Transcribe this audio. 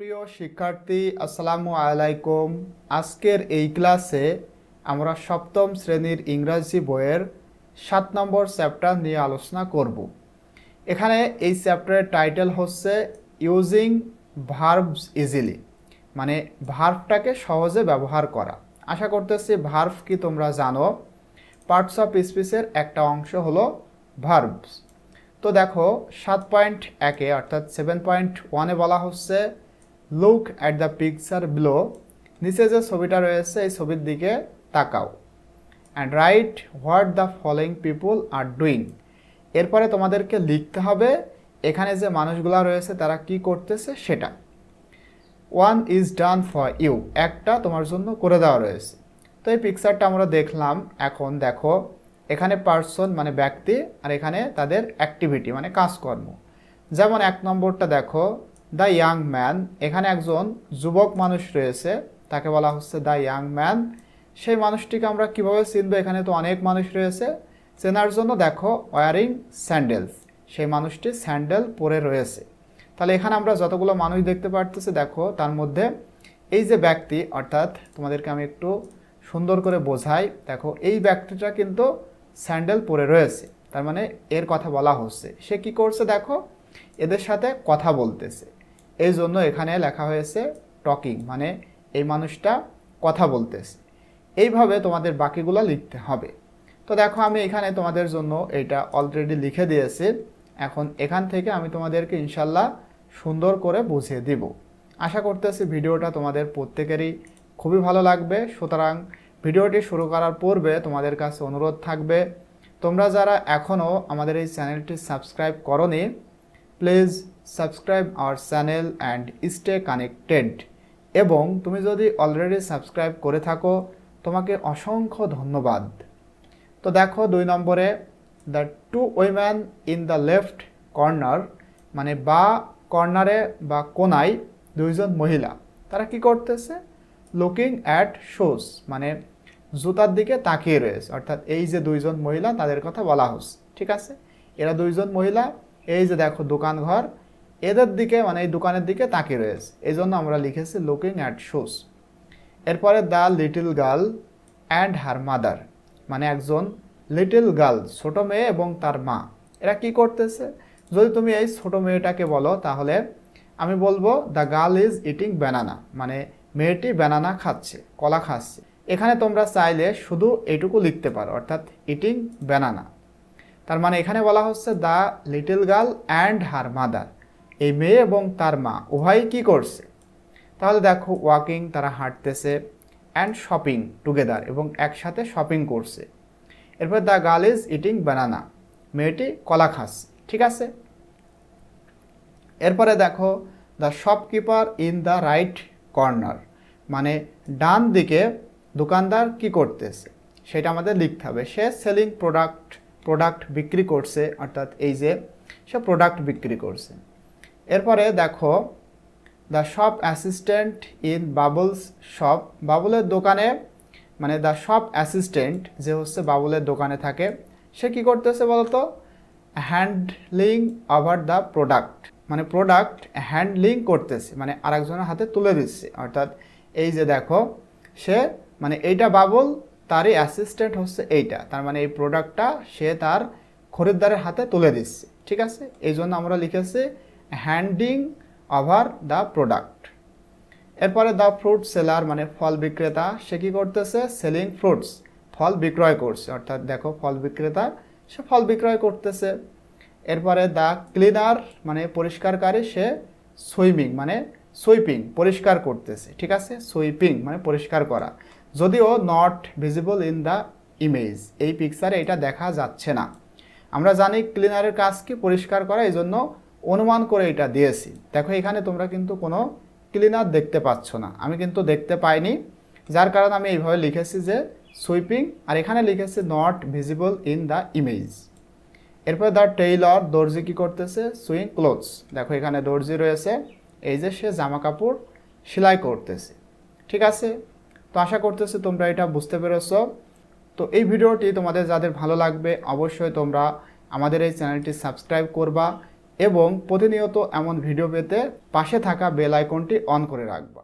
প্রিয় শিক্ষার্থী, আসসালামু আলাইকুম। আজকের এই ক্লাসে আমরা সপ্তম শ্রেণির ইংরাজি বইয়ের সাত নম্বর চ্যাপ্টার নিয়ে আলোচনা করব। এখানে এই চ্যাপ্টারের টাইটেল হচ্ছে ইউজিং ভার্বস ইজিলি মানে ভার্ভটাকে সহজে ব্যবহার করা। আশা করতেছি ভার্ভ কি তোমরা জানো? পার্টস অফ স্পিচের একটা অংশ হলো ভার্ভস। তো দেখো, সাত পয়েন্ট একে অর্থাৎ সেভেন পয়েন্ট ওয়ানে বলা হচ্ছে look at the picture below নিচে যে ছবিটা রয়েছে, এই ছবির দিকে তাকাও and write what the following people are doing এরপরে তোমাদেরকে লিখতে হবে এখানে যে মানুষগুলা রয়েছে, তারা কি করতেছে সেটা। One is done for you একটা তোমার জন্য করে দেওয়া রয়েছে। তো এই পিকচারটা আমরা দেখলাম, এখন দেখো, এখানে পার্সন মানে ব্যক্তি আর এখানে তাদের অ্যাক্টিভিটি মানে কাজকর্ম। যেমন এক নম্বরটা দেখো দ্য ইয়াং ম্যান। এখানে একজন যুবক মানুষ রয়েছে, তাকে বলা হচ্ছে দ্য ইয়াং ম্যান। সেই মানুষটিকে আমরা কীভাবে চিনবো? এখানে তো অনেক মানুষ রয়েছে। চেনার জন্য দেখো ওয়ারিং স্যান্ডেলস সেই মানুষটি স্যান্ডেল পরে রয়েছে। তাহলে এখানে আমরা যতগুলো মানুষ দেখতে পারতেছি, দেখো, তার মধ্যে এই যে ব্যক্তি, অর্থাৎ তোমাদেরকে আমি একটু সুন্দর করে বোঝাই, দেখো, এই ব্যক্তিটা কিন্তু স্যান্ডেল পরে রয়েছে। তার মানে এর কথা বলা হচ্ছে। সে কি করছে, দেখো, এদের সাথে কথা বলতেছে। এই জন্য এখানে লেখা হয়েছে টকিং মানে এই মানুষটা কথা বলতেছে। এইভাবে তোমাদের বাকিগুলো লিখতে হবে। তো দেখো, আমি এখানে তোমাদের জন্য এটা অলরেডি লিখে দিয়েছি। এখন এখান থেকে আমি তোমাদেরকে ইনশাল্লাহ সুন্দর করে বুঝিয়ে দিব। আশা করতেছি ভিডিওটা তোমাদের প্রত্যেকেরই খুবই ভালো লাগবে। সুতরাং ভিডিওটি শুরু করার পূর্বে তোমাদের কাছে অনুরোধ থাকবে, তোমরা যারা এখনও আমাদের এই চ্যানেলটি সাবস্ক্রাইব করনি please subscribe our channel and stay connected. এবং তুমি যদি অলরেডি সাবস্ক্রাইব করে থাকো, তোমাকে অসংখ্য ধন্যবাদ। তো দেখো দুই নম্বরে the two woman in the left corner মানে বা কর্নারে বা কোনায় দুইজন মহিলা, তারা কি করতেছে? লুকিং অ্যাট শোজ মানে জুতার দিকে তাকিয়ে রয়েছে। অর্থাৎ এই যে দুইজন মহিলা, তাদের কথা বলা হচ্ছে। ঠিক আছে? এরা দুইজন মহিলা এই যে দেখো দোকান ঘর, এদের দিকে মানে এই দোকানের দিকে তাকিয়ে রয়েছে। এই জন্য আমরা লিখেছি লুকিং অ্যাট শোজ এরপরে the little girl and her mother মানে একজন লিটল গার্ল ছোটো মেয়ে এবং তার মা। এরা কি করতেছে? যদি তুমি এই ছোটো মেয়েটাকে বলো, তাহলে আমি বলব the girl is eating banana মানে মেয়েটি ব্যানানা খাচ্ছে, কলা খাচ্ছে। এখানে তোমরা চাইলে শুধু এইটুকু লিখতে পারো, অর্থাৎ ইটিং ব্যানানা তার মানে এখানে বলা হচ্ছে the little girl and her mother. এই মেয়ে এবং তার মা, উভয়ই কি করছে? তাহলে দেখো, ওয়াকিং, তারা হাঁটতেছে অ্যান্ড শপিং টুগেদার এবং একসাথে শপিং করছে। এরপর the girl is eating banana, মেয়েটি কলা খাচ্ছে, ঠিক আছে? এরপরে দেখো the shopkeeper in the right corner মানে ডান দিকে দোকানদার কি করতেছে, সেটা আমাদের লিখতে হবে। সে সেলিং প্রোডাক্ট প্রোডাক্ট বিক্রি করছে, অর্থাৎ এই যে সে প্রোডাক্ট বিক্রি করছে। এরপরে দেখো the shop assistant in Babul's shop বাবুলের দোকানে মানে দ্য শপ অ্যাসিস্ট্যান্ট যে হচ্ছে বাবুলের দোকানে থাকে, সে কি করতেছে বলতো? হ্যান্ডলিং ওভার দ্য প্রোডাক্ট মানে প্রোডাক্ট হ্যান্ডলিং করতেছে মানে আরেকজনের হাতে তুলে দিচ্ছে। অর্থাৎ এই যে দেখো, সে মানে এইটা বাবুল তারই অ্যাসিস্ট্যান্ট হচ্ছে এইটা। তার মানে এই প্রোডাক্টটা সে তার খরিদ্দারের হাতে তুলে দিচ্ছে। ঠিক আছে? এই জন্য আমরা লিখেছি হ্যান্ডিং ওভার দ্য প্রোডাক্ট এরপরে দ্য ফ্রুট সেলার মানে ফল বিক্রেতা, সে কী করতেছে? সেলিং ফ্রুটস ফল বিক্রয় করছে। অর্থাৎ দেখো, ফল বিক্রেতা, সে ফল বিক্রয় করতেছে। এরপরে দ্য ক্লিনার মানে পরিষ্কারকারী, সে সুইমিং মানে সুইপিং পরিষ্কার করতেছে। ঠিক আছে? সুইপিং মানে পরিষ্কার করা। যদিও not visible in the image এই পিকচারে এটা দেখা যাচ্ছে না। আমরা জানি ক্লিনারের কাজকে পরিষ্কার করা, এই জন্য অনুমান করে এটা দিয়েছি। দেখো, এখানে তোমরা কিন্তু কোনো ক্লিনার দেখতে পাচ্ছ না। আমি কিন্তু দেখতে পাইনি। যার কারণে আমি এইভাবে লিখেছি যে সুইপিং আর এখানে লিখেছি not visible in the image এরপর দ্য টেইলর দর্জি কী করতেছে? সুইং ক্লোথস দেখো, এখানে দর্জি রয়েছে। এই যে সে জামা কাপড় সেলাই করতেছে। ঠিক আছে? তো আশা করতেছি তোমরা এটা বুঝতে পেরেছ। তো এই ভিডিওটি তোমাদের যাদের ভালো লাগবে, অবশ্যই তোমরা আমাদের এই চ্যানেলটি সাবস্ক্রাইব করবা এবং প্রতিনিয়ত এমন ভিডিও পেতে পাশে থাকা বেল আইকনটি অন করে রাখবা।